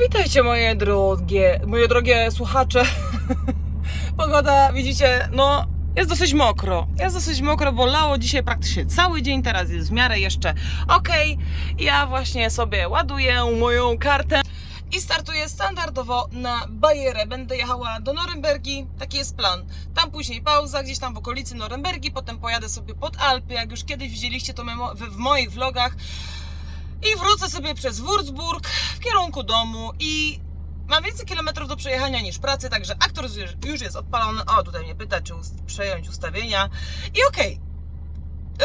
witajcie moje drogie, moje drogie słuchacze. Pogoda, widzicie, no jest dosyć mokro. Jest dosyć mokro, bo lało dzisiaj praktycznie cały dzień, teraz jest w miarę jeszcze okej. Ja właśnie sobie ładuję moją kartę i startuję standardowo na Bajerę. Będę jechała do Norymbergi, taki jest plan. Tam później pauza, gdzieś tam w okolicy Norymbergi, potem pojadę sobie pod Alpy, jak już kiedyś widzieliście to w moich vlogach. I wrócę sobie przez Würzburg w kierunku domu i mam więcej kilometrów do przejechania niż pracy, także aktor już, jest odpalony. O, tutaj mnie pyta, czy ust- przejąć ustawienia. I okej.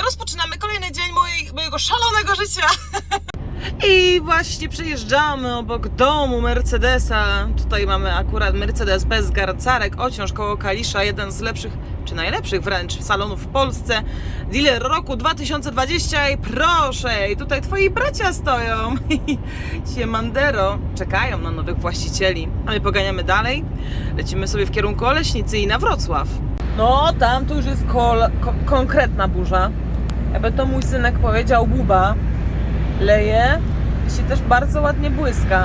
Rozpoczynamy kolejny dzień mojej, mojego szalonego życia. I właśnie przejeżdżamy obok domu Mercedesa. Tutaj mamy akurat Mercedes bez garcarek, ociąż koło Kalisza, jeden z lepszych, czy najlepszych wręcz salonów w Polsce. Dealer roku 2020 i proszę, i tutaj twoi bracia stoją. Siemandero, czekają na nowych właścicieli. A my poganiamy dalej. Lecimy sobie w kierunku Oleśnicy i na Wrocław. No, tam tu już jest kol, ko, konkretna burza. Jakby to mój synek powiedział, buba leje i się też bardzo ładnie błyska.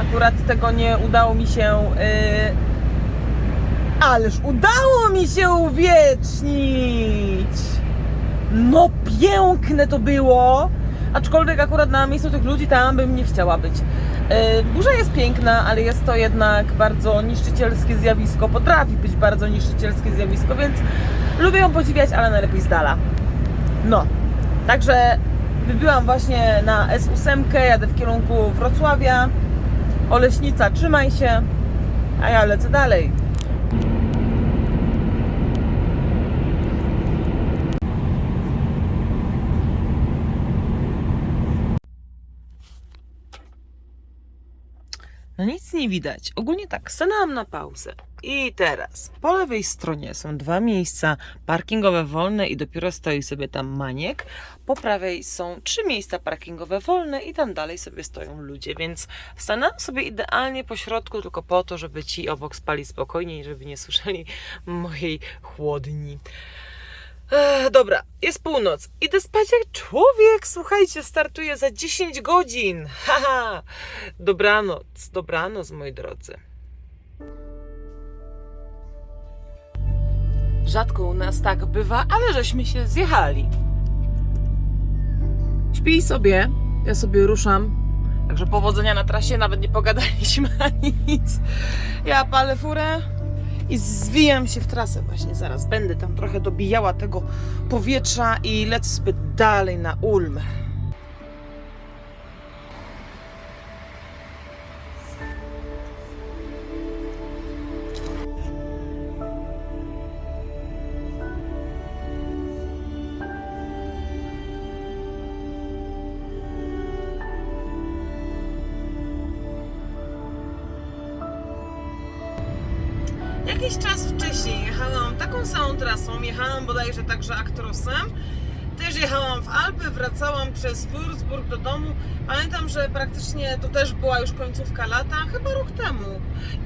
Akurat tego nie udało mi się. Yy... Ależ udało mi się uwiecznić! No piękne to było! Aczkolwiek akurat na miejscu tych ludzi tam bym nie chciała być. Yy, burza jest piękna, ale jest to jednak bardzo niszczycielskie zjawisko. Potrafi być bardzo niszczycielskie zjawisko, więc lubię ją podziwiać, ale najlepiej z dala. No, także wybiłam właśnie na S8, jadę w kierunku Wrocławia. Oleśnica, trzymaj się, a ja lecę dalej. No nic nie widać. Ogólnie tak, stanęłam na pauzę. I teraz po lewej stronie są dwa miejsca parkingowe wolne i dopiero stoi sobie tam maniek. Po prawej są trzy miejsca parkingowe wolne i tam dalej sobie stoją ludzie, więc stanęłam sobie idealnie po środku tylko po to, żeby ci obok spali spokojniej, żeby nie słyszeli mojej chłodni. Ech, dobra, jest północ. Idę spać jak człowiek. Słuchajcie, startuję za 10 godzin. Haha. Dobranoc, dobranoc, moi drodzy. Rzadko u nas tak bywa, ale żeśmy się zjechali. Śpij sobie, ja sobie ruszam. Także powodzenia na trasie, nawet nie pogadaliśmy ani nic. Ja palę furę i zwijam się w trasę właśnie zaraz. Będę tam trochę dobijała tego powietrza i lecę sobie dalej na Ulm. Wracałam przez Würzburg do domu. Pamiętam, że praktycznie to też była już końcówka lata, chyba rok temu.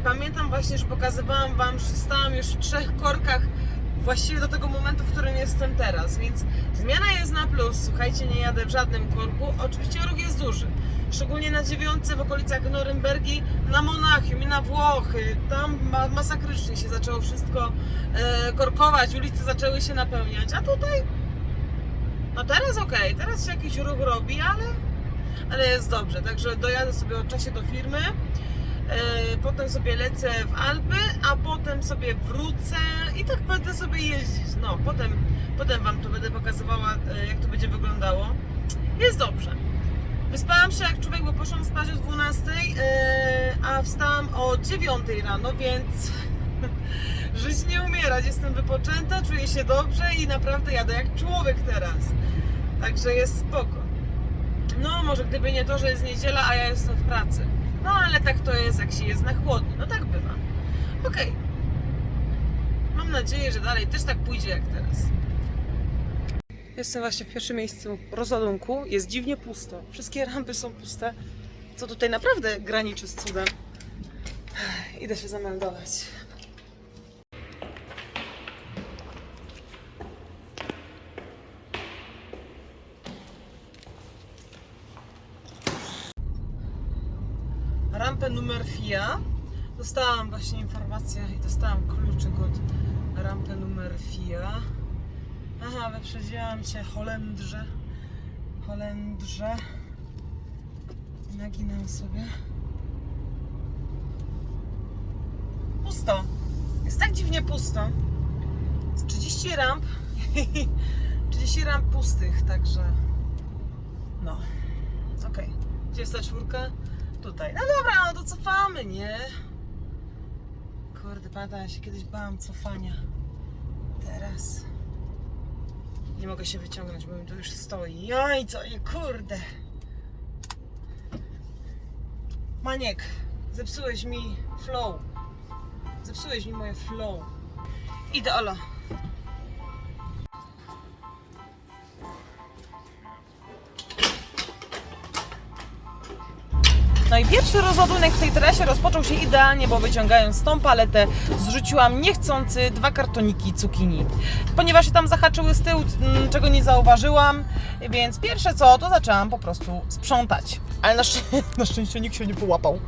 Pamiętam właśnie, że pokazywałam Wam, że stałam już w trzech korkach właściwie do tego momentu, w którym jestem teraz, więc zmiana jest na plus. Słuchajcie, nie jadę w żadnym korku. Oczywiście ruch jest duży. Szczególnie na dziewiątce w okolicach Norymbergi, na Monachium i na Włochy. Tam ma masakrycznie się zaczęło wszystko e, korkować, ulice zaczęły się napełniać, a tutaj no teraz okej, teraz się jakiś ruch robi, ale, ale jest dobrze. Także dojadę sobie o czasie do firmy. E, potem sobie lecę w Alpy, a potem sobie wrócę i tak będę sobie jeździć. No, potem, potem Wam to będę pokazywała, e, jak to będzie wyglądało. Jest dobrze. Wyspałam się jak człowiek, bo poszłam spać o 12, e, a wstałam o 9 rano, więc żyć nie umierać. Jestem wypoczęta, czuję się dobrze i naprawdę jadę jak człowiek teraz. Także jest spoko. No, może gdyby nie to, że jest niedziela, a ja jestem w pracy. No, ale tak to jest, jak się jest na chłodno. No tak bywa. Okej. Mam nadzieję, że dalej też tak pójdzie jak teraz. Jestem właśnie w pierwszym miejscu rozładunku. Jest dziwnie pusto. Wszystkie rampy są puste. Co tutaj naprawdę graniczy z cudem. Idę się zameldować. FIA. Dostałam właśnie informację i dostałam kluczyk od rampy numer FIA. Aha, wyprzedziłam Cię, Holendrze. Holendrze. Naginam sobie. Pusto. Jest tak dziwnie pusto. Jest 30 ramp. 30 ramp pustych, także. No. Okej. Gdzie jest ta czwórka? Tutaj. No dobra, no to cofamy, nie? Kurde, pamiętam, ja się kiedyś bałam cofania. Teraz. Nie mogę się wyciągnąć, bo mi tu już stoi. Jaj, co je, kurde. Maniek, zepsułeś mi flow. Zepsułeś mi moje flow. Idę, Ola. Pierwszy rozładunek w tej trasie rozpoczął się idealnie, bo wyciągając tą paletę zrzuciłam niechcący dwa kartoniki cukinii. Ponieważ się tam zahaczyły z tyłu, mm, czego nie zauważyłam, więc pierwsze co, to zaczęłam po prostu sprzątać. Ale na, na szczęście nikt się nie połapał.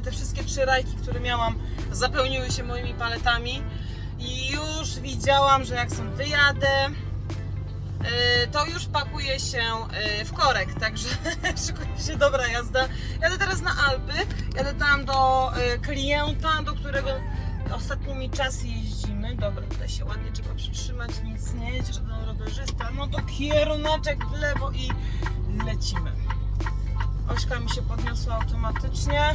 Te wszystkie trzy rajki, które miałam, zapełniły się moimi paletami i już widziałam, że jak stąd wyjadę, yy, to już pakuje się yy, w korek, także szykuje się dobra jazda. Jadę teraz na Alpy, jadę tam do yy, klienta, do którego ostatnimi czasy jeździmy. Dobra, tutaj się ładnie trzeba przytrzymać, nic nie jedzie, żaden rowerzysta. No to kierunaczek w lewo i lecimy. Ośka mi się podniosła automatycznie,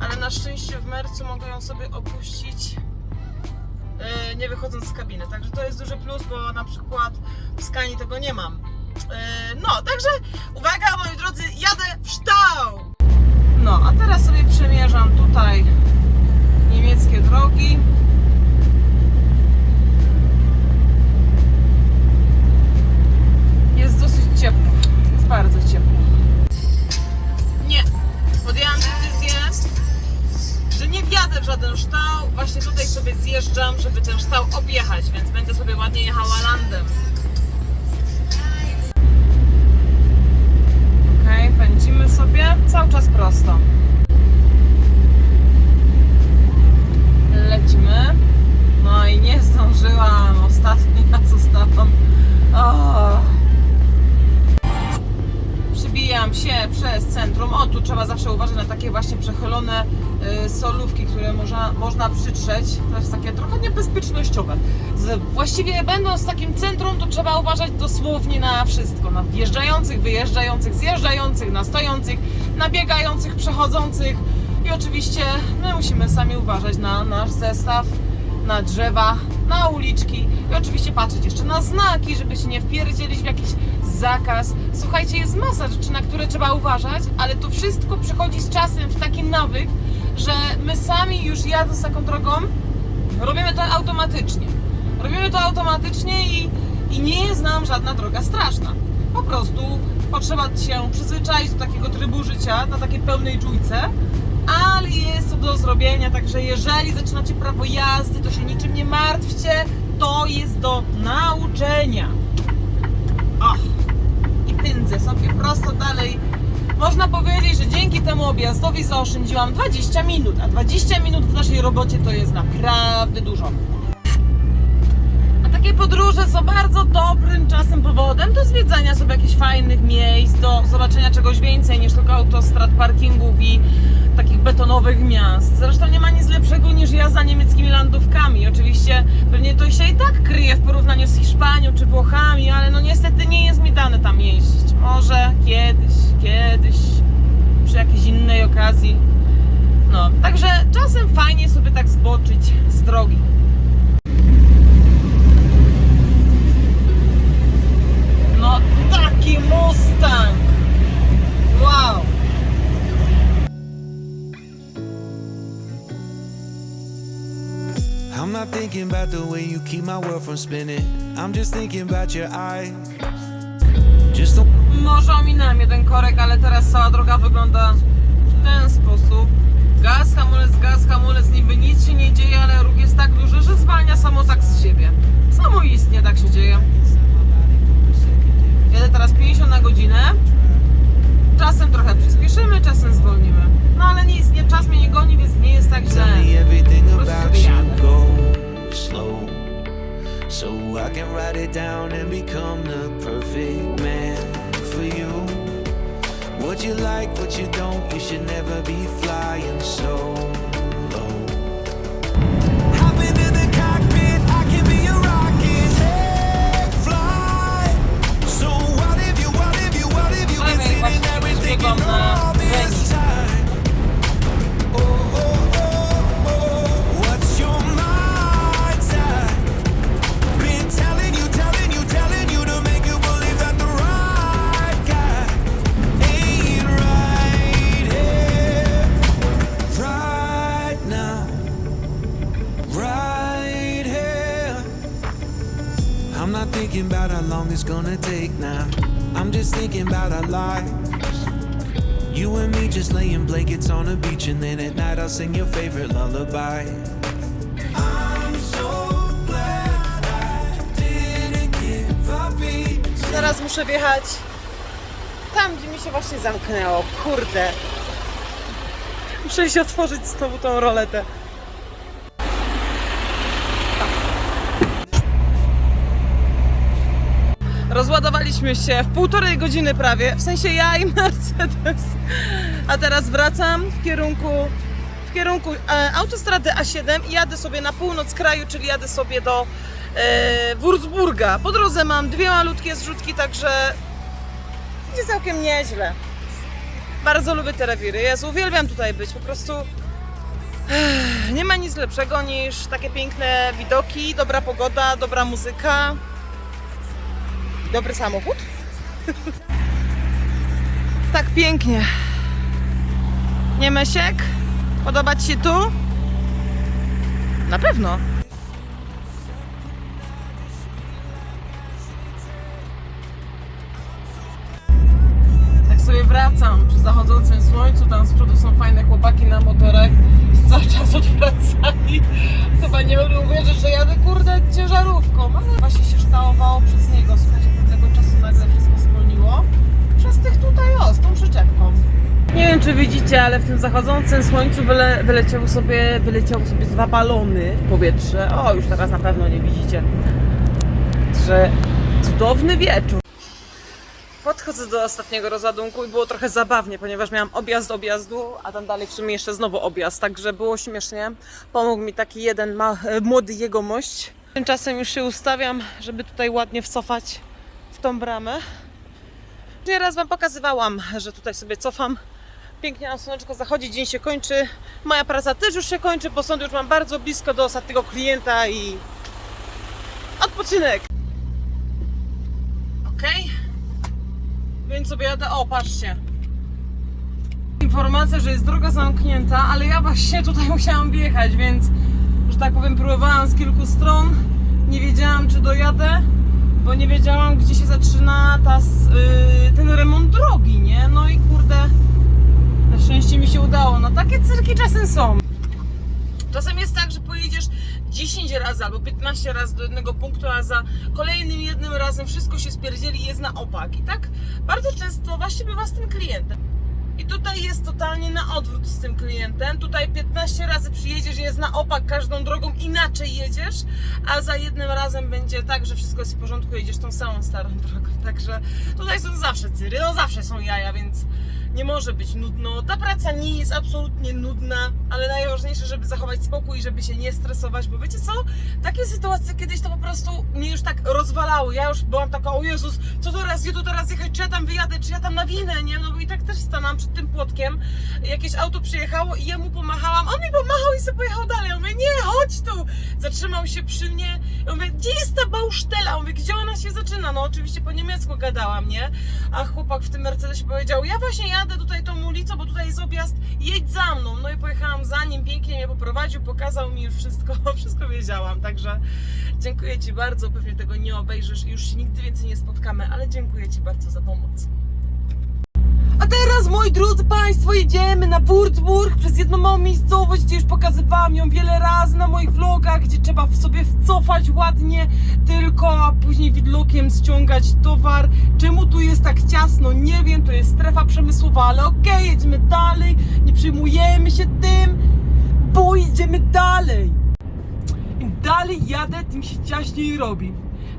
ale na szczęście w mercu mogę ją sobie opuścić yy, nie wychodząc z kabiny. Także to jest duży plus, bo na przykład w skani tego nie mam. Yy, no, także uwaga moi drodzy, jadę w ształ! No, a teraz sobie przemierzam tutaj niemieckie drogi. Jest takie trochę niebezpiecznościowe. Z, właściwie będąc w takim centrum, to trzeba uważać dosłownie na wszystko. Na wjeżdżających, wyjeżdżających, zjeżdżających, na stojących, na biegających, przechodzących. I oczywiście my musimy sami uważać na nasz zestaw, na drzewa, na uliczki i oczywiście patrzeć jeszcze na znaki, żeby się nie wpierdzielić w jakiś zakaz. Słuchajcie, jest masa rzeczy, na które trzeba uważać, ale to wszystko przychodzi z czasem w taki nawyk, że my sami już jadąc taką drogą, robimy to automatycznie. Robimy to automatycznie i, i nie jest nam żadna droga straszna. Po prostu potrzeba się przyzwyczaić do takiego trybu życia, na takiej pełnej czujce, ale jest to do zrobienia, także jeżeli zaczynacie prawo jazdy, to się niczym nie martwcie, to jest do nauczenia. Och, i pędzę sobie prosto dalej. Można powiedzieć, że dzięki temu objazdowi zaoszczędziłam 20 minut, a 20 minut w naszej robocie to jest naprawdę dużo. Takie podróże są bardzo dobrym czasem powodem do zwiedzania sobie jakichś fajnych miejsc, do zobaczenia czegoś więcej niż tylko autostrad, parkingów i takich betonowych miast. Zresztą nie ma nic lepszego niż jazda niemieckimi landówkami. Oczywiście pewnie to się i tak kryje w porównaniu z Hiszpanią czy Włochami, ale no niestety nie jest mi dane tam jeździć. Może kiedyś, kiedyś, przy jakiejś innej okazji. No, także czasem fajnie sobie tak zboczyć z drogi. No taki Mustang! Wow! I'm not thinking about the way you keep my world from spinning. I'm just thinking about your eyes. Just don't Może ominąłem jeden korek, ale teraz cała droga wygląda w ten sposób. Gaz, hamulec, gaz, niby nic się nie dzieje, ale ruch jest tak duży, że zwalnia samo tak z siebie. Samoistnie tak się dzieje. Jadę teraz 50 na godzinę. Czasem trochę przyspieszymy, czasem zwolnimy. No ale nic, nie, czas mnie nie goni, więc nie jest tak źle. Po prostu jadę. So I can write it down and become the perfect man for you. What you like, what you don't, you should never be flying so how long gonna take now. I'm just thinking about our lives. You and me just laying blankets on beach, and then at night I'll sing your favorite lullaby. I. Teraz muszę wjechać tam, gdzie mi się właśnie zamknęło. Kurde. Muszę się otworzyć znowu tą roletę. Się w półtorej godziny prawie, w sensie ja i Mercedes. A teraz wracam w kierunku, w kierunku e, autostrady A7 i jadę sobie na północ kraju, czyli jadę sobie do e, Wurzburga. Po drodze mam dwie malutkie zrzutki, także idzie całkiem nieźle. Bardzo lubię te rewiry. Jezu, uwielbiam tutaj być. Po prostu nie ma nic lepszego niż takie piękne widoki, dobra pogoda, dobra muzyka, dobry samochód. tak pięknie. Nie Mesiek? Podoba Ci się tu? Na pewno. Tak sobie wracam przy zachodzącym słońcu, tam z przodu są fajne chłopaki na motorach cały czas odwracali. Chyba nie mogli uwierzyć, że jadę kurde ciężarówką, ale właśnie się ształowało przez niego. Słuchajcie, od tego czasu nagle wszystko zwolniło. Przez tych tutaj o, z tą przyczepką. Nie wiem czy widzicie, ale w tym zachodzącym słońcu wyle, wyleciały, sobie, wyleciały sobie dwa balony w powietrze. O, już teraz na pewno nie widzicie. Że cudowny wieczór. Podchodzę do ostatniego rozładunku i było trochę zabawnie, ponieważ miałam objazd objazdu, a tam dalej w sumie jeszcze znowu objazd, także było śmiesznie. Pomógł mi taki jeden ma, e, młody jegomość. Tymczasem już się ustawiam, żeby tutaj ładnie wcofać w tą bramę. Nieraz Wam pokazywałam, że tutaj sobie cofam. Pięknie na słoneczko zachodzi, dzień się kończy. Moja praca też już się kończy, bo sąd już mam bardzo blisko do ostatniego klienta i odpoczynek. Okej. Więc sobie jadę. O, patrzcie. Informacja, że jest droga zamknięta, ale ja właśnie tutaj musiałam wjechać, więc, że tak powiem, próbowałam z kilku stron. Nie wiedziałam, czy dojadę, bo nie wiedziałam, gdzie się zaczyna ta, y, ten remont drogi, nie? No i kurde, na szczęście mi się udało. No takie cyrki czasem są. Czasem jest tak, że pojedziesz 10 razy albo 15 razy do jednego punktu, a za kolejnym jednym razem wszystko się spierdzieli i jest na opak. I tak bardzo często właśnie bywa z tym klientem. Tutaj jest totalnie na odwrót z tym klientem. Tutaj 15 razy przyjedziesz, jest na opak każdą drogą, inaczej jedziesz, a za jednym razem będzie tak, że wszystko jest w porządku, jedziesz tą samą starą drogą. Także tutaj są zawsze cyry, no zawsze są jaja, więc nie może być nudno. Ta praca nie jest absolutnie nudna, ale najważniejsze, żeby zachować spokój i żeby się nie stresować, bo wiecie co? Takie sytuacje kiedyś to po prostu mnie już tak rozwalały. Ja już byłam taka, o Jezus, co teraz, gdzie tu teraz jechać, czy ja tam wyjadę, czy ja tam nawinę, nie? No bo i tak też stanęłam przed tym płotkiem. Jakieś auto przyjechało i ja mu pomachałam, on mi pomachał i sobie pojechał dalej. Ja mówię, nie, chodź tu! Zatrzymał się przy mnie. Ja mówię, gdzie jest ta bausztela? Ja mówię, gdzie ona się zaczyna? No oczywiście po niemiecku gadałam, nie? A chłopak w tym Mercedesie powiedział, ja właśnie jadę tutaj tą ulicą, bo tutaj jest objazd, jedź za mną. No i pojechałam za nim, pięknie mnie poprowadził, pokazał mi już wszystko, wszystko wiedziałam. Także dziękuję Ci bardzo, pewnie tego nie obejrzysz i już się nigdy więcej nie spotkamy, ale dziękuję Ci bardzo za pomoc. Teraz, moi drodzy Państwo, jedziemy na Würzburg przez jedną małą miejscowość, gdzie już pokazywałam ją wiele razy na moich vlogach, gdzie trzeba w sobie wcofać ładnie tylko, a później widlokiem ściągać towar. Czemu tu jest tak ciasno? Nie wiem, to jest strefa przemysłowa, ale okej, jedziemy dalej, nie przejmujemy się tym, bo jedziemy dalej. Im dalej jadę, tym się ciaśniej robi.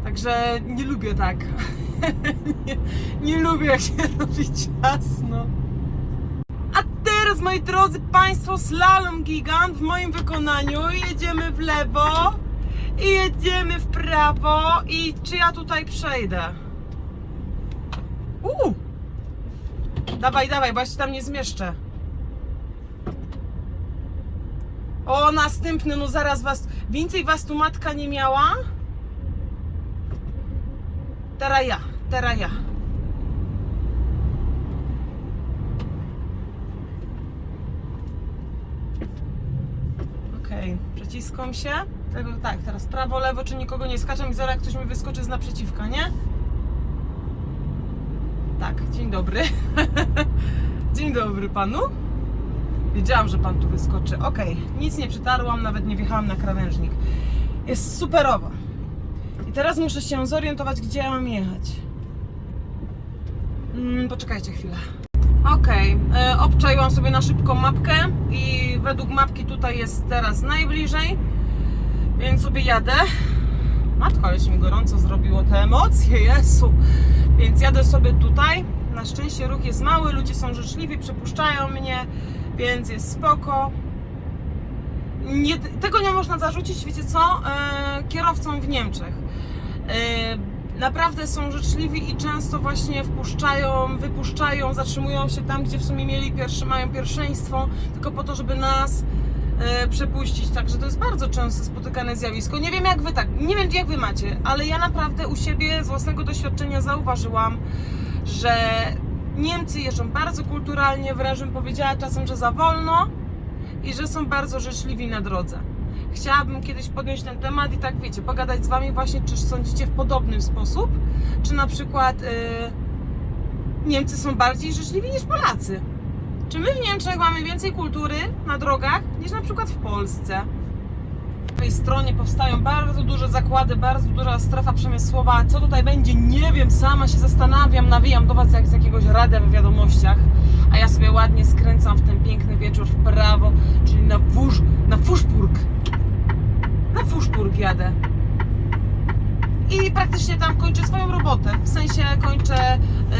Także nie lubię tak. nie, nie lubię jak się robi ciasno. A teraz, moi drodzy Państwo, slalom gigant w moim wykonaniu. Jedziemy w lewo i jedziemy w prawo. I czy ja tutaj przejdę? Uuu! Dawaj, dawaj, bo ja się tam nie zmieszczę. O, następny, no zaraz was. Więcej was tu matka nie miała? Teraz ja, teraz ja. Okej, przeciskam się. Tego, tak, teraz prawo, lewo, czy nikogo nie skaczę i zaraz ktoś mi wyskoczy z naprzeciwka, nie? Tak, dzień dobry. dzień dobry panu. Wiedziałam, że pan tu wyskoczy. Okej, nic nie przytarłam, nawet nie wjechałam na krawężnik. Jest superowo. I teraz muszę się zorientować, gdzie ja mam jechać. Mm, poczekajcie chwilę. Okej, e, obczaiłam sobie na szybko mapkę i według mapki tutaj jest teraz najbliżej, więc sobie jadę. Matko, ale się mi gorąco zrobiło te emocje, Jezu. Więc jadę sobie tutaj. Na szczęście ruch jest mały, ludzie są życzliwi, przepuszczają mnie, więc jest spoko. Nie, tego nie można zarzucić, wiecie co, e, kierowcom w Niemczech. E, naprawdę są życzliwi i często właśnie wpuszczają, wypuszczają, zatrzymują się tam, gdzie w sumie mieli pierwszy, mają pierwszeństwo, tylko po to, żeby nas e, przepuścić. Także to jest bardzo często spotykane zjawisko. Nie wiem jak wy tak, nie wiem jak wy macie, ale ja naprawdę u siebie z własnego doświadczenia zauważyłam, że Niemcy jeżdżą bardzo kulturalnie, wręcz bym powiedziała czasem, że za wolno i że są bardzo życzliwi na drodze. Chciałabym kiedyś podjąć ten temat i tak wiecie, pogadać z Wami właśnie, czy sądzicie w podobny sposób, czy na przykład yy, Niemcy są bardziej życzliwi niż Polacy. Czy my w Niemczech mamy więcej kultury na drogach niż na przykład w Polsce? Tej stronie powstają bardzo duże zakłady, bardzo duża strefa przemysłowa. Co tutaj będzie, nie wiem, sama się zastanawiam, nawijam do Was jak z jakiegoś radia w wiadomościach, a ja sobie ładnie skręcam w ten piękny wieczór w prawo, czyli na Wurz, na Fuszburg. Na Fuszburg jadę. I praktycznie tam kończę swoją robotę. W sensie kończę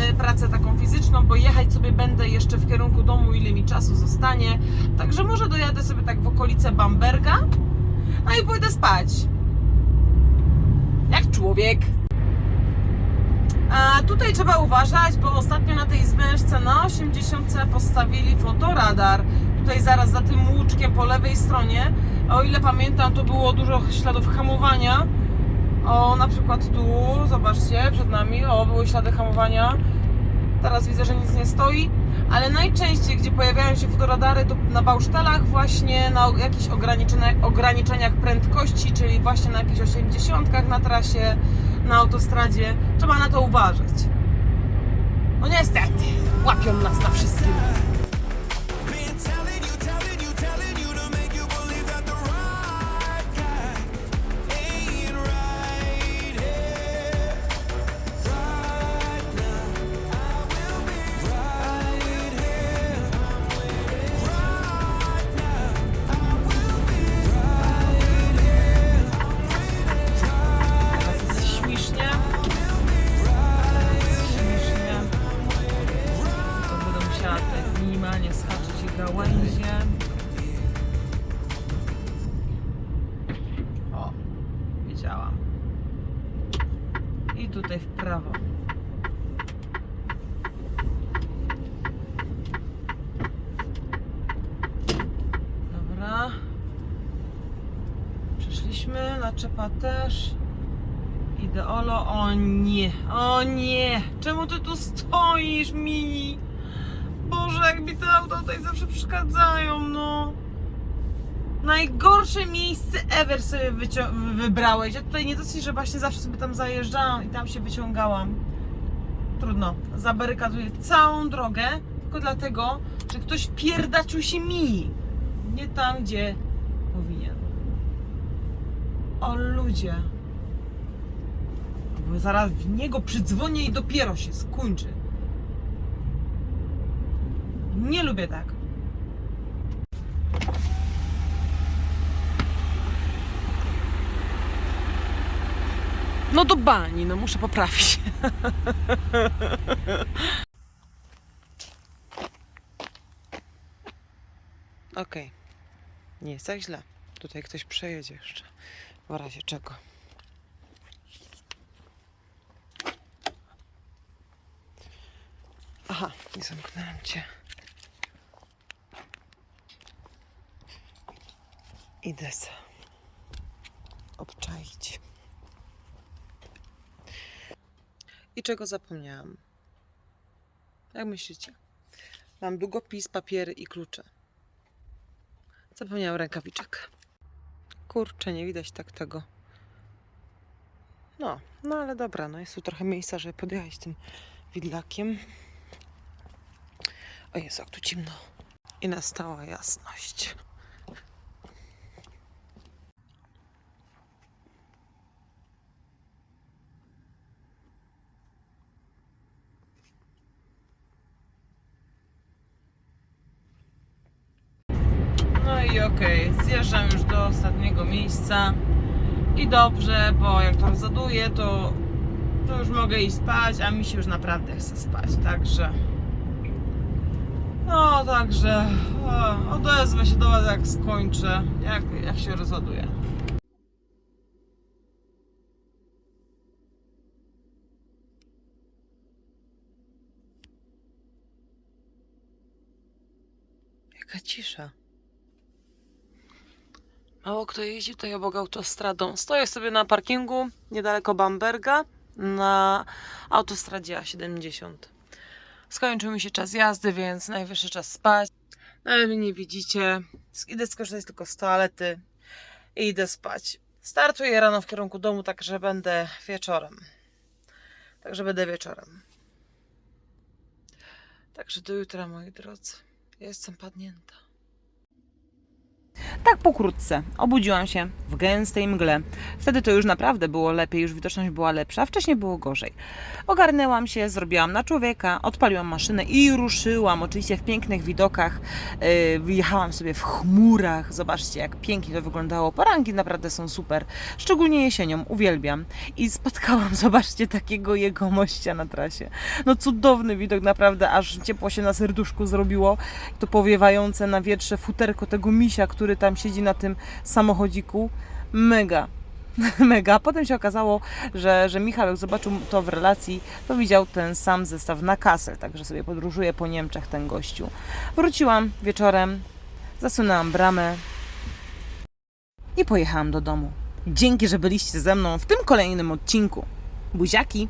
y, pracę taką fizyczną, bo jechać sobie będę jeszcze w kierunku domu, ile mi czasu zostanie. Także może dojadę sobie tak w okolice Bamberga. No i pójdę spać. Jak człowiek. A tutaj trzeba uważać, bo ostatnio na tej zwężce na 80 postawili fotoradar. Tutaj zaraz za tym łuczkiem po lewej stronie. O ile pamiętam, to było dużo śladów hamowania. O, na przykład tu, zobaczcie, przed nami, o, były ślady hamowania. Teraz widzę, że nic nie stoi, ale najczęściej, gdzie pojawiają się fotoradary, to na bausztelach właśnie, na jakichś ograniczeniach prędkości, czyli właśnie na jakichś 80 na trasie, na autostradzie. Trzeba na to uważać. No niestety, łapią nas na wszystkim. O nie, o nie! Czemu ty tu stoisz, mini? Boże, jak mi te auta tutaj zawsze przeszkadzają, no. Najgorsze miejsce ever sobie wybrałeś. Ja tutaj nie dosyć, że właśnie zawsze sobie tam zajeżdżałam i tam się wyciągałam. Trudno, zabarykaduję całą drogę tylko dlatego, że ktoś pierdaczył się mi. Nie tam, gdzie powinien. O ludzie. Bo zaraz w niego przydzwonię i dopiero się skończy. Nie lubię tak. No do bani, no muszę poprawić. Okej. Nie jest tak źle. Tutaj ktoś przejedzie jeszcze. W razie czego. Aha, nie zamknęłam cię. Idę se obczaić. I czego zapomniałam? Jak myślicie? Mam długopis, papiery i klucze. Zapomniałam rękawiczek. Kurczę, nie widać tak tego. No, no ale dobra, no jest tu trochę miejsca, żeby podjechać tym widlakiem. O Jezu, jak tu ciemno. I nastała jasność. No i okej, zjeżdżam już do ostatniego miejsca. I dobrze, bo jak to rozładuję, to, to już mogę iść spać, a mi się już naprawdę chce spać, także... No, także odezwę się do Was jak skończę, jak, jak się rozładuje. Jaka cisza. Mało kto jeździ tutaj obok autostradą. Stoję sobie na parkingu niedaleko Bamberga na autostradzie A70. Skończył mi się czas jazdy, więc najwyższy czas spać. Nawet mnie nie widzicie. Idę skorzystać tylko z toalety i idę spać. Startuję rano w kierunku domu, także będę wieczorem. Także będę wieczorem. Także do jutra, moi drodzy. Ja jestem padnięta. Tak pokrótce. Obudziłam się w gęstej mgle. Wtedy to już naprawdę było lepiej, już widoczność była lepsza, wcześniej było gorzej. Ogarnęłam się, zrobiłam na człowieka, odpaliłam maszynę i ruszyłam. Oczywiście w pięknych widokach. Yy, sobie w chmurach. Zobaczcie, jak pięknie to wyglądało. Poranki naprawdę są super. Szczególnie jesienią, uwielbiam. I spotkałam, zobaczcie, takiego jegomościa na trasie. No cudowny widok, naprawdę, aż ciepło się na serduszku zrobiło. To powiewające na wietrze futerko tego misia, który tam siedzi na tym samochodziku. Mega. Mega. Potem się okazało, że, że Michał, jak zobaczył to w relacji, to widział ten sam zestaw na kasę, także sobie podróżuje po Niemczech ten gościu. Wróciłam wieczorem, zasunęłam bramę i pojechałam do domu. Dzięki, że byliście ze mną w tym kolejnym odcinku. Buziaki!